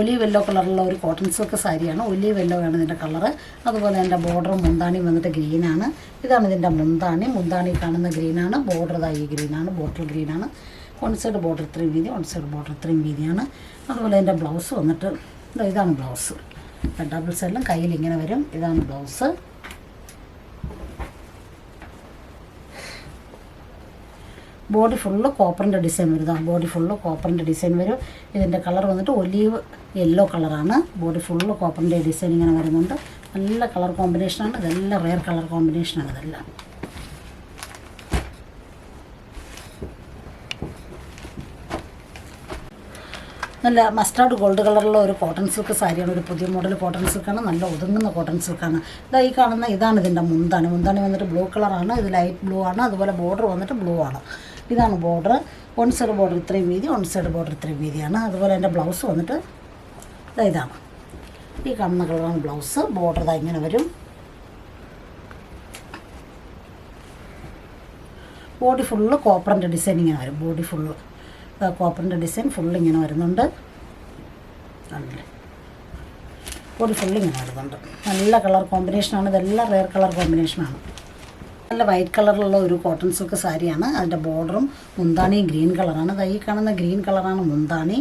Olive yellow കളറുള്ള ഒരു cotton silk സാരിയാണ്. ഒലീവ് യെല്ലോ ആണ് ഇതിന്റെ കളറ്. അതുപോലെ എന്റെ ബോർഡറും മുന്താണിയും വന്നിട്ട് ഗ്രീനാണ് ഇതാണ് ഇതിന്റെ മുന്താണി. മുന്താണി കാണുന്ന ഗ്രീനാണ് ബോർഡർ ഇതായി ഗ്രീനാണ് ബോട്ടിൽ ഗ്രീനാണ് വൺ സൈഡ് ബോർഡർ ഇത്രയും വീതി വൺ സൈഡ് ബോർഡർ ഇത്രയും വീതിയാണ്. അതുപോലെ എന്റെ ബ്ലൗസ് വന്നിട്ട് ഇതാണ് ബ്ലൗസ് ഡബിൾ സൈഡിലും കയ്യിൽ ഇങ്ങനെ വരും. ഇതാണ് ബ്ലൗസ് ബോഡി ഫുള്ള് കോപ്പറിന്റെ ഡിസൈൻ വരും. ബോഡി ഫുള്ള് കോപ്പറിന്റെ ഡിസൈൻ വരും. ഇതിന്റെ കളർ വന്നിട്ട് ഒലീവ് യെല്ലോ കളറാണ് ബോഡി ഫുള്ള് കോപ്പറിന്റെ ഡിസൈൻ ഇങ്ങനെ വരുന്നുണ്ട്. നല്ല കളർ കോമ്പിനേഷനാണ് ഇതെല്ലാം റെയർ കളർ കോമ്പിനേഷനാണ് ഇതെല്ലാം. നല്ല മസ്റ്റാർഡ് ഗോൾഡ് കളറുള്ള ഒരു കോട്ടൺ സിൽക്ക് സാരിയാണ് ഒരു പുതിയ മോഡൽ കോട്ടൺ സിൽക്കാണ് നല്ല ഒതുങ്ങുന്ന കോട്ടൺ സിൽക്കാണ് ഇതാ ഈ കാണുന്ന ഇതാണ് ഇതിന്റെ മുന്താണി. മുന്താണി വന്നിട്ട് ബ്ലൂ കളറാണ് ഇത് ലൈറ്റ് ബ്ലൂ ആണ്. അതുപോലെ ബോർഡർ വന്നിട്ട് ബ്ലൂ ആണ്. ഇതാണ് ബോർഡർ വൺ സൈഡ് ബോർഡർ ഇത്രയും വീതി വൺ സൈഡ് ബോർഡർ ഇത്രയും വീതിയാണ്. അതുപോലെ എന്റെ ബ്ലൗസ് വന്നിട്ട് ഇതാണ്. ഈ കാണുന്ന കളറാണ് ബ്ലൗസ് ബോർഡർ ഇതാ ഇങ്ങനെ വരും. ബോഡി ഫുള്ള് കോപ്പറിന്റെ ഡിസൈൻ ഇങ്ങനെ വരും. ബോഡി ഫുള്ള് കോപ്പറിന്റെ ഡിസൈൻ ഫുള്ള് ഇങ്ങനെ വരുന്നുണ്ട്. ആണല്ലേ ബോഡി ഫുള്ള് ഇങ്ങനെ വരുന്നുണ്ട്. നല്ല കളർ കോമ്പിനേഷനാണ് ഇതെല്ലാം റെയർ കളർ കോമ്പിനേഷനാണ് നല്ല വൈറ്റ് കളറിലുള്ള ഒരു കോട്ടൺ സിൽക്ക് സാരിയാണ്. അതിന്റെ ബോർഡറും മുന്താണിയും ഗ്രീൻ കളറാണ് കൈ കാണുന്ന ഗ്രീൻ കളറാണ് മുന്താണി.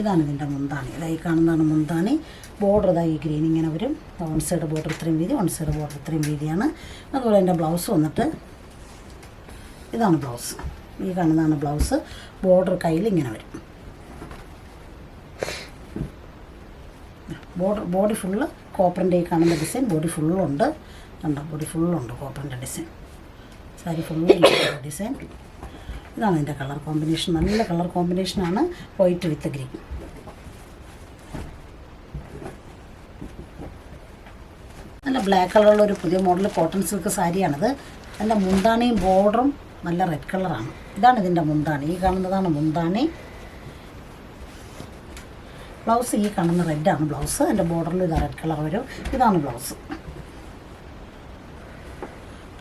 ഇതാണ് ഇതിന്റെ മുന്താണി. ഈ കാണുന്നതാണ് മുന്താണി. ബോർഡർ ഇതാ ഈ ഗ്രീൻ ഇങ്ങനെ വരും. വൺ സൈഡ് ബോർഡർ ഇത്രയും വീതി വൺ സൈഡ് ബോർഡർ ഇത്രയും വീതിയാണ്. അതുപോലെ എന്റെ ബ്ലൗസ് വന്നിട്ട് ഇതാണ് ബ്ലൗസ് ഈ കാണുന്നതാണ് ബ്ലൗസ് ബോർഡർ കയ്യിൽ ഇങ്ങനെ വരും. ബോർഡർ ബോഡി ഫുള്ള് കോപ്പറിന്റെ ഈ കാണുന്ന ഡിസൈൻ ബോഡി ഫുള്ളുണ്ട് കണ്ടോ? ബോഡി ഫുള്ളുണ്ട് കോട്ടന്റെ ഡിസൈൻ സാരി ഫുള്ള് ഡിസൈൻ ഇതാണ് ഇതിന്റെ കളർ കോമ്പിനേഷൻ നല്ല കളർ കോമ്പിനേഷനാണ് വൈറ്റ് വിത്ത് ഗ്രീൻ നല്ല ബ്ലാക്ക് കളറുള്ള ഒരു പുതിയ മോഡൽ കോട്ടൺ സിൽക്ക് സാരിയാണിത്. അതിന്റെ മുന്താണിയും ബോർഡറും നല്ല റെഡ് കളറാണ് ഇതാണ് ഇതിന്റെ മുന്താണി. ഈ കാണുന്നതാണ് മുന്താണി. ബ്ലൗസ് ഈ കാണുന്ന റെഡാണ് ബ്ലൗസ് അതിന്റെ ബോർഡറിൽ ഇത് റെഡ് കളർ വരും. ഇതാണ് ബ്ലൗസ്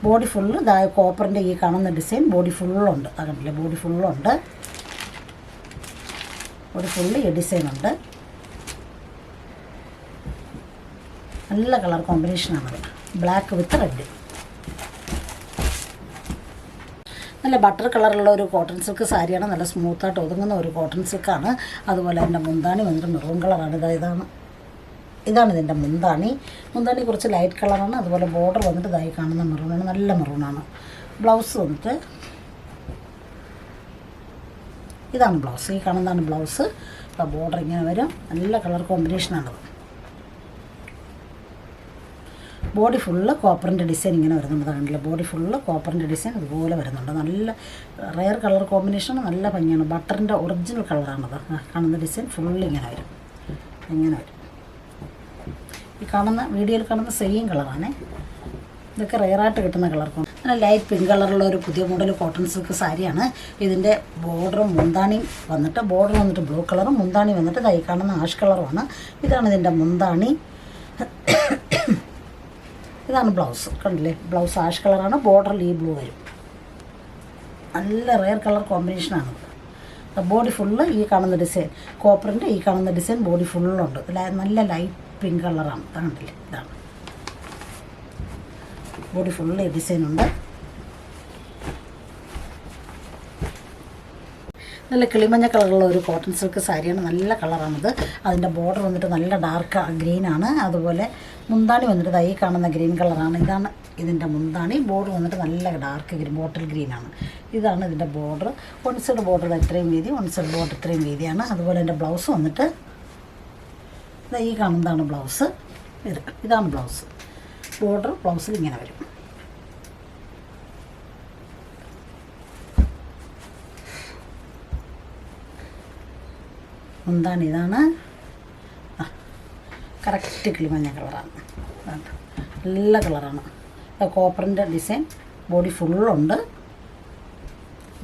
ബോഡി ഫുള്ള് ഇതായ കോപ്പറിന്റെ ഈ കാണുന്ന ഡിസൈൻ ബോഡി ഫുള്ളുണ്ട്. കണ്ടില്ലേ? ബോഡി ഫുള്ളുണ്ട്. ബോഡി ഫുള്ള് ഈ ഡിസൈൻ ഉണ്ട് നല്ല കളർ കോമ്പിനേഷനാണത് ബ്ലാക്ക് വിത്ത് റെഡ്. നല്ല ബട്ടർ കളറുള്ള ഒരു കോട്ടൺ സിൽക്ക് സാരിയാണ്. നല്ല സ്മൂത്തായിട്ട് ഒതുങ്ങുന്ന ഒരു കോട്ടൺ സിൽക്കാണ്. അതുപോലെ എന്റെ മുന്താണി വന്നിട്ട് മെറൂൺ കളറാണ്. ഇതാ ഇതാണ്. ഇതാണ് ഇതിന്റെ മുന്താണി. മുന്താണി കുറച്ച് ലൈറ്റ് കളറാണ് അതുപോലെ ബോർഡർ വന്നിട്ട് ഇതായി കാണുന്ന മെറൂണാണ് നല്ല മെറൂണാണ് ബ്ലൗസ് വന്നിട്ട് ഇതാണ് ബ്ലൗസ് ഈ കാണുന്നതാണ് ബ്ലൗസ് ബോർഡർ ഇങ്ങനെ വരും. നല്ല കളർ കോമ്പിനേഷനാണത് ബോഡി ഫുള്ള് കോപ്പറിന്റെ ഡിസൈൻ ഇങ്ങനെ വരുന്നുണ്ട്. ബോഡി ഫുള്ള് കോപ്പറിന്റെ ഡിസൈൻ ഇതുപോലെ വരുന്നുണ്ട്. നല്ല റെയർ കളർ കോമ്പിനേഷൻ നല്ല ഭംഗിയാണ്. ബട്ടറിന്റെ ഒറിജിനൽ കളറാണത് കാണുന്ന ഡിസൈൻ ഫുള്ള് ഇങ്ങനെ വരും. ഇങ്ങനെ വരും. ഈ കാണുന്ന വീഡിയോയിൽ കാണുന്ന സെയിം കളറാണേ ഇതൊക്കെ റെയറായിട്ട് കിട്ടുന്ന കളർക്കും നല്ല ലൈറ്റ് പിങ്ക് കളറുള്ള ഒരു പുതിയ മോഡൽ കോട്ടൺ സിൽക്ക് സാരിയാണ് ഇതിന്റെ ബോർഡറും മുന്താണിയും വന്നിട്ട് ബോർഡർ വന്നിട്ട് ബ്ലൂ കളറും മുന്താണി വന്നിട്ട് കൈ കാണുന്ന ആഷ് കളറുമാണ് ഇതാണ് ഇതിന്റെ മുന്താണി. ഇതാണ് ബ്ലൗസ് കണ്ടില്ലേ? ബ്ലൗസ് ആഷ് കളറാണ് ബോർഡറിൽ ഈ ബ്ലൂ വരും. നല്ല റെയർ കളർ കോമ്പിനേഷനാണ് ബോഡി ഫുള്ള് ഈ കാണുന്ന ഡിസൈൻ കോപ്പറിന്റെ ഈ കാണുന്ന ഡിസൈൻ ബോഡി ഫുള്ളുണ്ട് നല്ല ലൈറ്റ് പിങ്ക് കളറാണ് കണ്ടില്ലേ? ഇതാണ് ബോഡി ഫുള്ള് ഡിസൈൻ ഉണ്ട്. നല്ല കിളിമഞ്ഞ കളറുള്ള ഒരു കോട്ടൺ സിൽക്ക് സാരിയാണ് നല്ല കളറാണിത് അതിന്റെ ബോർഡർ വന്നിട്ട് നല്ല ഡാർക്ക് ഗ്രീനാണ് അതുപോലെ മുന്താണി വന്നിട്ട് തൈ കാണുന്ന ഗ്രീൻ കളറാണ് ഇതാണ് ഇതിന്റെ മുന്താണി. ബോർഡർ വന്നിട്ട് നല്ല ഡാർക്ക് ഗ്രീൻ ബോട്ടിൽ ഗ്രീനാണ് ഇതാണ് ഇതിന്റെ ബോർഡർ വൺ സൈഡ് ബോർഡർ ഇത്രയും വീതി വൺ സൈഡ് ബോർഡർ ഇത്രയും വീതിയാണ്. അതുപോലെ എന്റെ ബ്ലൗസ് വന്നിട്ട് ഈ കാണുന്നതാണ് ബ്ലൗസ്. ഇത് ഇതാണ് ബ്ലൗസ്. ബോർഡർ ബ്ലൗസിൽ ഇങ്ങനെ വരും. എന്താണ് ഇതാണ്? കറക്റ്റ് കിളിമഞ്ഞ കളറാണ്. നല്ല കളറാണ് കോപ്പറിന്റെ ഡിസൈൻ ബോഡി ഫുള്ളുണ്ട്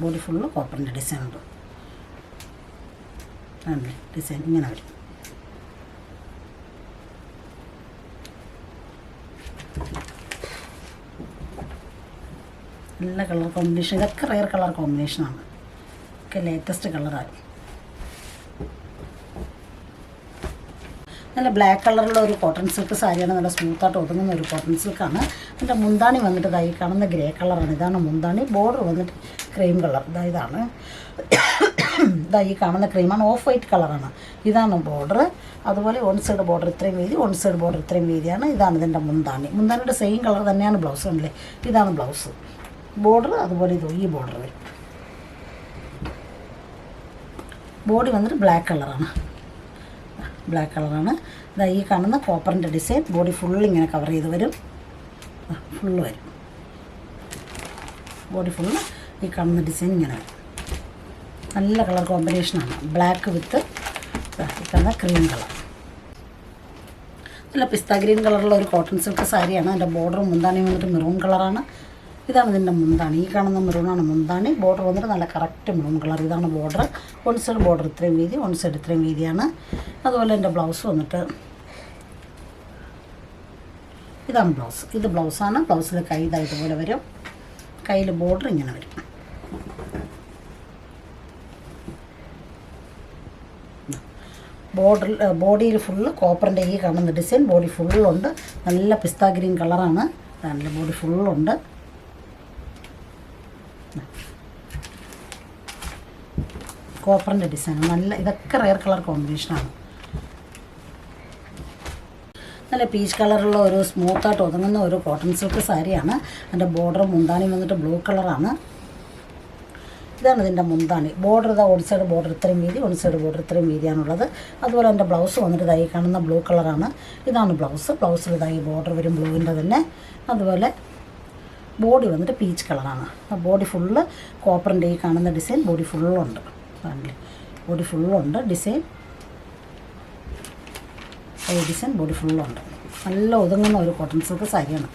ബോഡി ഫുള്ള് കോപ്പറിന്റെ ഡിസൈൻ ഉണ്ട്. ഡിസൈൻ ഇങ്ങനെ വരും. നല്ല കളർ കോമ്പിനേഷൻ ഇതൊക്കെ റയർ കളർ കോമ്പിനേഷനാണ് ഒക്കെ ലേറ്റസ്റ്റ് കളറായി നല്ല ബ്ലാക്ക് കളറുള്ള ഒരു കോട്ടൺ സിൽക്ക് സാരിയാണ് നല്ല സ്മൂത്തായിട്ട് ഒതുങ്ങുന്ന ഒരു കോട്ടൺ സിൽക്കാണ് എന്റെ മുന്താണി വന്നിട്ട് ഇതായി കാണുന്ന ഗ്രേ കളറാണ് ഇതാണ് മുന്താണി. ബോർഡർ വന്നിട്ട് ക്രീം കളർ ഇതാ ഇതാണ്. ഇതാ ഈ കാണുന്ന ക്രീമാണ് ഓഫ് വൈറ്റ് കളറാണ് ഇതാണ് ബോർഡർ അതുപോലെ വൺ സൈഡ് ബോർഡർ ഇത്രയും വീതി വൺ സൈഡ് ബോർഡർ ഇത്രയും വീതിയാണ്. ഇതാണ് ഇതിന്റെ മുന്താണി. മുന്താണിയുടെ സെയിം കളർ തന്നെയാണ് ബ്ലൗസ് ഉണ്ടല്ലേ ഇതാണ് ബ്ലൗസ് ബോർഡർ അതുപോലെ ഇതും ഈ ബോർഡർ. വരും ബോഡി വന്നിട്ട് ബ്ലാക്ക് കളറാണ്. ബ്ലാക്ക് കളറാണ്. ഇതാ ഈ കാണുന്ന കോപ്പറിന്റെ ഡിസൈൻ. ബോഡി ഫുൾ ഇങ്ങനെ കവർ ചെയ്ത് വരും. ഫുള്ള് വരും. ബോഡി ഫുള്ള് ഈ കാണുന്ന ഡിസൈൻ ഇങ്ങനെ വരും. നല്ല കളർ കോമ്പിനേഷനാണ് ബ്ലാക്ക് വിത്ത് ഈ കാണുന്ന ക്രീം കളർ. നല്ല പിസ്ത ഗ്രീൻ കളറുള്ള ഒരു കോട്ടൺ സിൽക്ക് സാരിയാണ്. അതിന്റെ ബോർഡറും മുന്താണിയും വന്നിട്ട് മെറൂൺ കളറാണ്. ഇതാണ് ഇതിന്റെ മുന്താണ്. ഈ കാണുന്ന മെറൂണാണ് മുന്താണ്. ബോർഡർ വന്നിട്ട് നല്ല കറക്റ്റ് മെറൂൺ കളർ ഇതാണ് ബോർഡർ വൺ സൈഡ് ബോർഡർ ഇത്രയും വീതി വൺ സൈഡ് ഇത്രയും വീതിയാണ്. അതുപോലെ എന്റെ ബ്ലൗസ് വന്നിട്ട് ഇതാണ് ബ്ലൗസ് ഇത് ബ്ലൗസാണ് ബ്ലൗസിൽ കൈ ഇതായിട്ട് പോലെ വരും. കയ്യിൽ ബോർഡർ ഇങ്ങനെ വരും. ബോർഡർ ബോഡിയിൽ ഫുള്ള് കോപ്പറിന്റെ ഈ കാണുന്ന ഡിസൈൻ ബോഡി ഫുള്ളുണ്ട് നല്ല പിസ്താ ഗ്രീൻ കളറാണ് നല്ല ബോഡി ഫുള്ളുണ്ട് കോപ്പറിന്റെ ഡിസൈൻ നല്ല ഇതൊക്കെ റെയർ കളർ കോമ്പിനേഷനാണ് നല്ല പീച്ച് കളറുള്ള ഒരു സ്മൂത്തായിട്ട് ഒതുങ്ങുന്ന ഒരു കോട്ടൺ സിൽക്ക് സാരിയാണ് അതിന്റെ ബോർഡർ മുന്താണി വന്നിട്ട് ബ്ലൂ കളറാണ് ഇതാണ് ഇതിന്റെ മുന്താണി. ബോർഡർ ഇതാ ഒരു സൈഡ് ബോർഡർ ഇത്രയും വീതി ഒരു സൈഡ് ബോർഡർ ഇത്രയും വീതിയാണുള്ളത്. അതുപോലെ എന്റെ ബ്ലൗസ് വന്നിട്ട് ഇതായി കാണുന്ന ബ്ലൂ കളറാണ് ഇതാണ് ബ്ലൗസ് ബ്ലൗസിൽ ഇതായി ബോർഡർ വരും ബ്ലൂവിന്റെ തന്നെ. അതുപോലെ ബോഡി വന്നിട്ട് പീച്ച് കളറാണ്. ബോഡി ഫുള്ള് കോപ്പറിന്റെ ഈ കാണുന്ന ഡിസൈൻ ബോഡി ഫുള്ളുണ്ട്. ആണല്ലേ ബോഡി ഫുള്ളുണ്ട്. ഡിസൈൻ. ഡിസൈൻ ബോഡി ഫുള്ളുണ്ട്. നല്ല ഒതുങ്ങുന്ന ഒരു കോട്ടൺ സിൽക്ക് സാരിയാണ്.